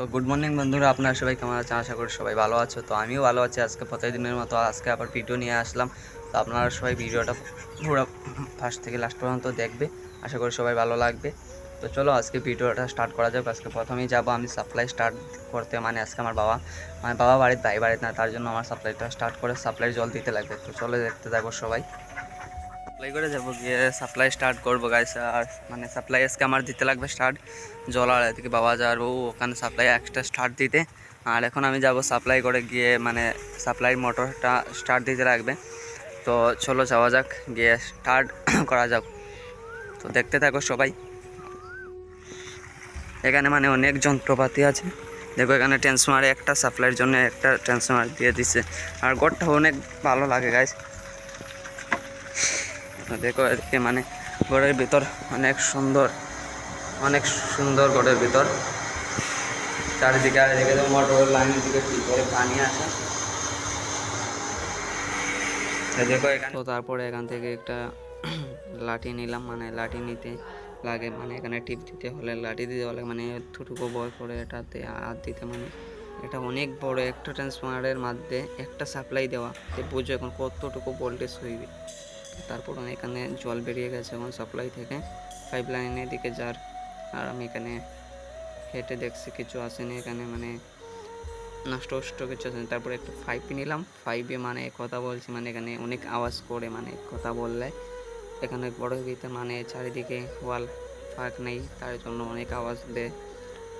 তো good morning বন্ধুরা, আপনারা সবাই কেমন আছেন? আশা করি সবাই ভালো আছো। তো আমিও ভালো আছি। আজকে প্রতিদিনের মতো আজকে আবার ভিডিও নিয়ে আসলাম। তো আপনারা সবাই ভিডিওটা পুরো ফার্স্ট থেকে লাস্ট পর্যন্ত দেখবে। আশা করি সবাই ভালো লাগবে। তো চলো আজকে ভিডিওটা স্টার্ট করা যাক। আজকে প্রথমেই যাব আমি সাপ্লাই স্টার্ট করতে। মানে আজকে আমার বাবা মানে বাবা বাড়িতে ভাই বাড়িতে না, তার জন্য আমার সাপ্লাইটা স্টার্ট করে সাপ্লাই জল দিতে লাগবে। তো চলো দেখতে থাকব সবাই। সাপ্লাই করে যাব, গিয়ে সাপ্লাই স্টার্ট করব গাইস আর মানে সাপ্লাই আজকে আমার দিতে লাগবে স্টার্ট জল আর এদিকে বাবা ও, ওখানে সাপ্লাই একটা স্টার্ট দিতে। আর এখন আমি যাব সাপ্লাই করে গিয়ে মানে সাপ্লাই মোটরটা স্টার্ট দিতে লাগবে। তো চলো যাওয়া যাক, গিয়ে স্টার্ট করা যাক। তো দেখতে থাকো সবাই। এখানে মানে অনেক যন্ত্রপাতি আছে। দেখো এখানে ট্রান্সফারে একটা সাপ্লাইয়ের জন্য একটা ট্রান্সফার দিয়ে দিচ্ছে আর গড়টা অনেক ভালো লাগে গাইস দেখো এদিকে মানে গড়ের ভিতর অনেক সুন্দর অনেক সুন্দর গড়ের ভিতর। চারিদিকে আর এদিকে মোটরের লাইনের দিকে কি করে পানি আছে। তো তারপরে এখান থেকে একটা লাঠি নিলাম মানে লাঠি নিতে লাগে মানে এখানে টিপ দিতে হলে, লাঠি দিতে হলে মানে এতটুকু বয় করে এটাতে হাত দিতে মানে এটা অনেক বড় একটা ট্রান্সফরমারের মধ্যে একটা সাপ্লাই দেওয়া। তো বুঝো এখন কতটুকু ভোল্টেজ হইবে। তারপর এখানে জল বেরিয়ে গেছে এখন সাপ্লাই থেকে। পাইপ লাইনের দিকে যার। আর আমি এখানে হেঁটে দেখছি কিছু আসেনি এখানে মানে নষ্ট নষ্ট কিছু আসেনি। তারপরে একটা ফাইভ নিলাম। ফাইভে মানে কথা বলছি মানে এখানে অনেক আওয়াজ করে মানে কথা বললে। এখানে বড় ভিতরে মানে চারিদিকে ওয়াল ফাঁক নেই, তার জন্য অনেক আওয়াজ দেয়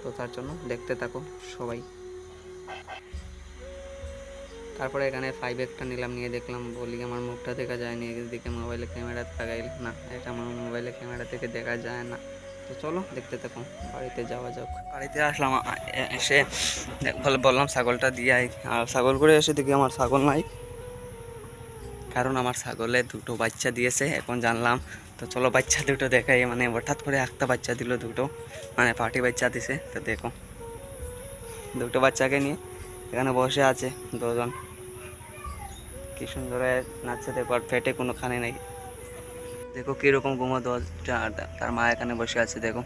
তো তার জন্য দেখতে থাকো সবাই। তারপরে এখানে ফাইভ একটা নিলাম, নিয়ে দেখলাম, বলি আমার মুখটা দেখা যায়নি, এদিকে মোবাইলে ক্যামেরা লাগাই না, এটা আমার মোবাইলে ক্যামেরা থেকে দেখা যায় না। তো চলো, দেখতে থাকো, বাড়িতে যাওয়া যাক। বাড়িতে আসলাম এসে বললাম ছাগলটা দিয়ে আই আর ছাগল করে এসে দেখি আমার ছাগল নাই। কারণ আমার ছাগলে দুটো বাচ্চা দিয়েছে, এখন জানলাম। তো চলো, বাচ্চা দুটো দেখাই। মানে হঠাৎ করে একটা বাচ্চা দিল দুটো। মানে পার্টি বাচ্চা দিছে, তো দেখো। দুটো বাচ্চাকে নিয়ে এখানে বসে আছে দুজন। কি সুন্দর নাচছে দেখো, আর পেটে কোনো খানে নেই। দেখো কীরকম ঘুমো দশটা তার মা এখানে বসে আছে, দেখো।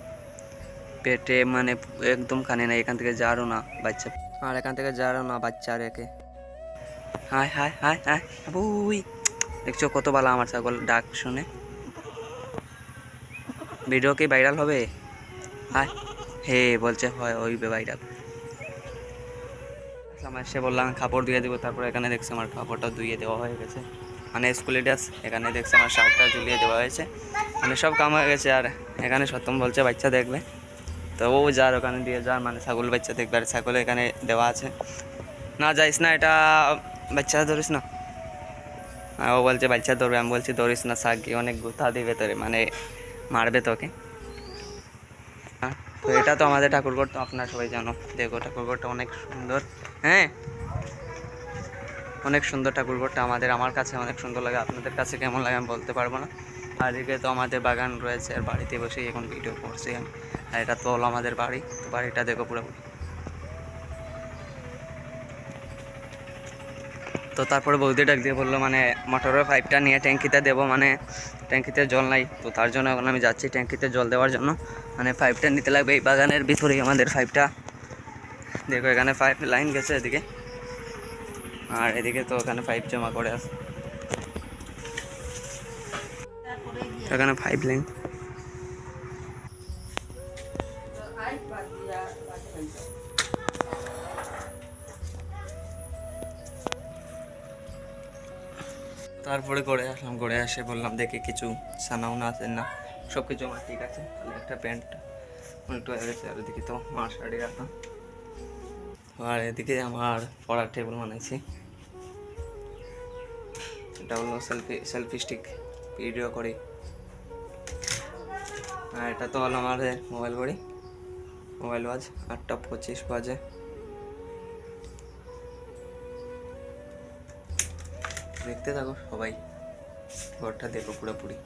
পেটে মানে একদম খানে নেই, এখান থেকে যারও না বাচ্চা। আর এখান থেকে যারও না বাচ্চা রেখে হাই হাই হাই হাই বুই দেখছ কত ভালো আমার ছাগল, ডাক শুনে। ভিডিও কি ভাইরাল হবে? হাই হে, বলছে হয়, ওই ভাইরাল আমার এসে বললাম, কাপড় দিয়ে দেবো। তারপর এখানে দেখছি আমার কাপড়টা ধুয়ে দেওয়া হয়ে গেছে। মানে স্কুলে ড্রেস এখানে দেখছি আমার শার্টটা ঝুলিয়ে দেওয়া হয়েছে। মানে সব কাম হয়ে গেছে আর এখানে সত্যম বলছে, বাচ্চা দেখবে। তো ও যার ওখানে দিয়ে যার মানে ছাগল বাচ্চা দেখবে আর ছাগল এখানে দেওয়া আছে। না, যাইস না, এটা বাচ্চা ধরিস না। ও বলছে, বাচ্চা ধরবে। আমি বলছি, ধরিস না, শাক অনেক গুথা দিবে তোরে মানে মারবে তোকে। তো এটা তো আমাদের ঠাকুরঘর, তো আপনারা সবাই জানো, দেখো ঠাকুরঘরটা অনেক সুন্দর। হ্যাঁ। অনেক সুন্দর ঠাকুরঘরটা আমাদের, আমার কাছে অনেক সুন্দর লাগে, আপনাদের কাছে কেমন লাগে আমি বলতে পারব না। আর এদিকে তো আমাদের বাগান রয়েছে, আর বাড়িতে বসেই এখন ভিডিও করছি আমি। আর এটা তো হলো আমাদের বাড়ি, তো বাড়িটা দেখো পুরোপুরি। তো তারপরে বৌদি ডাক দিয়ে বলল মানে মোটরের পাইপটা নিয়ে ট্যাঙ্কিতে দেবো মানে ট্যাঙ্কিতে জল নাই। তো তার জন্য এখন আমি যাচ্ছি ট্যাঙ্কিতে জল দেওয়ার জন্য। মানে পাইপটা নিতে লাগবে এই বাগানের ভিতরেই আমাদের পাইপটা দেখো, এখানে পাইপ লাইন গেছে এদিকে। আর এদিকে তো ওখানে পাইপ জমা করে আছে এখানে পাইপ লাইন তারপরে করে আসলাম করে আসে বললাম, দেখি কিছু সানাউনা আছে না? সব কিছু আমার ঠিক আছে। একটা প্যান্ট হয়ে গেছে আর এদিকে তো, মার শাড়ি রাখা। আর এদিকে আমার পড়ার টেবিল বানাইছি। এটা হলো সেলফি সেলফি স্টিক ভিডিও করি। আর এটা তো হলো আমার মোবাইল ঘড়ি। মোবাইল ওয়াজ আটটা পঁচিশ বাজে। দেখতে থাকো সবাই। ঘরটা দেখো পুরোপুরি।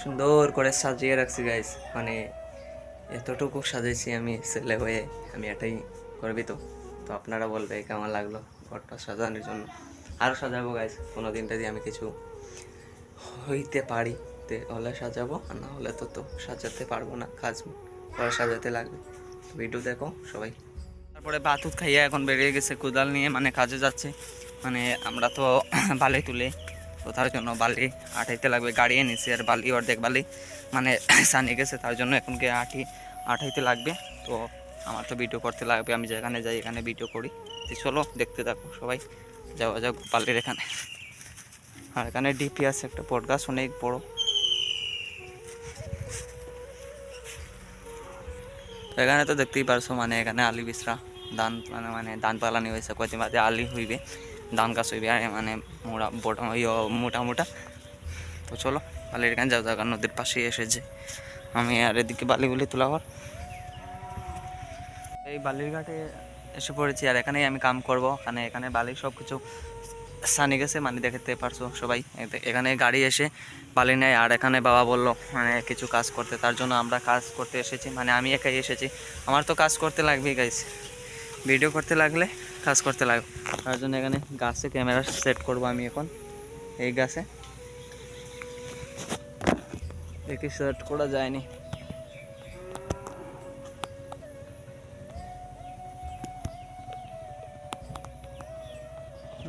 সুন্দর করে সাজিয়ে রাখছি গাইস মানে এতটুকু সাজাইছি আমি ছেলে হয়ে, আমি এটাই করবি তো। তো আপনারা বলবে কেমন লাগল ঘরটা সাজানোর জন্য? আরও সাজাবো গাইস কোনো দিনটা দিয়ে আমি কিছু হইতে পারি হলে সাজাবো, আর না হলে তো তো সাজাতে পারব না, কাজ পরে সাজাতে লাগবে। ভিডিও দেখো সবাই। তারপরে বাতুত খাইয়া এখন বেরিয়ে গেছে, কোদাল নিয়ে মানে কাজে যাচ্ছে। মানে আমরা তো বালি তুলে, তো তার জন্য বালি আঠাইতে লাগবে, গাড়ি এনেছি, আর বালি অর্ধেক বালি। মানে সানি গেছে, তার জন্য এখন আঠি আঠাইতে লাগবে। তো আমার তো ভিডিও করতে লাগবে, আমি যেখানে যাই এখানে ভিডিও করি। তো চলো, দেখতে থাকো সবাই। যাওয়া যাক বালির এখানে। আর এখানে ডিপি আছে, একটা পটগাছ অনেক বড়। এখানে তো দেখতেই পারছ মানে এখানে আলি বিসরা ধান মানে মানে ধান পালানি হয়েছে কয়েকদিন বাদে আলি হইবে, ধান গাছ হইবে, আর মানে মোটা মোটা মোটা। তো চলো। বালির এখানে যাও জায়গা নদীর পাশেই এসেছে আমি আর এদিকে বালিগুলি তোলা হওয়ার এই বালির ঘাটে এসে পড়েছি আর এখানেই আমি কাম করব। মানে এখানে বালি সব কিছু সানি গেছে মানে দেখতে পারছ সবাই। এখানে গাড়ি এসে বালি নেয় আর এখানে বাবা বলল মানে কিছু কাজ করতে। তার জন্য আমরা কাজ করতে এসেছি মানে আমি একাই এসেছি। আমার তো কাজ করতে লাগবেই গাইছে ভিডিও করতে লাগলে কাজ করতে লাগবে। তার জন্য এখানে গাছে ক্যামেরা সেট করব আমি এখন, এই গাছে। দেখি সেট করা যায়নি।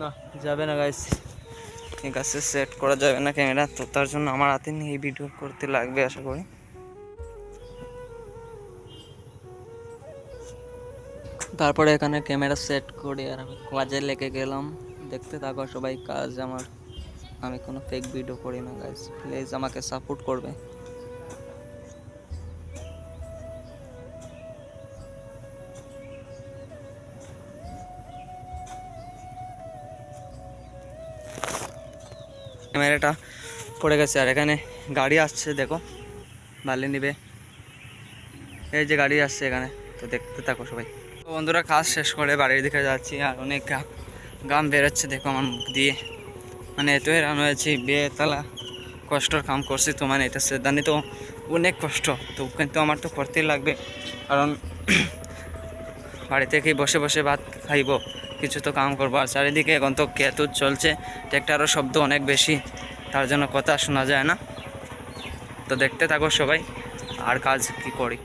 না, যাবে না গাইস এই গাছে সেট করা যাবে না ক্যামেরা তো তার জন্য আমার হাতে নিয়ে এই ভিডিও করতে লাগবে আশা করি। তারপরে এখানে ক্যামেরা সেট করে আর আমি কাজে লেগে গেলাম। দেখতে থাকো সবাই, কাজ আমার। আমি কোনো ফেক ভিডিও করি না গাইস প্লিজ আমাকে সাপোর্ট করবে। ক্যামেরাটা পড়ে গেছে, আর এখানে গাড়ি আসছে, দেখো। বালি নিবে। এই যে গাড়ি আসছে এখানে, তো দেখতে থাকো সবাই। বন্ধুরা, কাজ শেষ করে বাড়ির দিকে যাচ্ছি, আর অনেক গাম বেরোচ্ছে, দেখো আমার মুখ দিয়ে। মানে এত হেরান হয়েছি বিয়ে তালা, কষ্টর কাম করছি তো মানে এটা সেদানি তো অনেক কষ্ট, তো কিন্তু আমার তো করতেই লাগবে। কারণ বাড়ি থেকেই বসে বসে ভাত খাইব, কিছু তো কাম করব। আর চারিদিকে এখন তো কেতুর চলছে ট্র্যাক্টারও শব্দ অনেক বেশি, তার জন্য কথা শোনা যায় না। তো দেখতে থাকো সবাই, আর কাজ কি করি।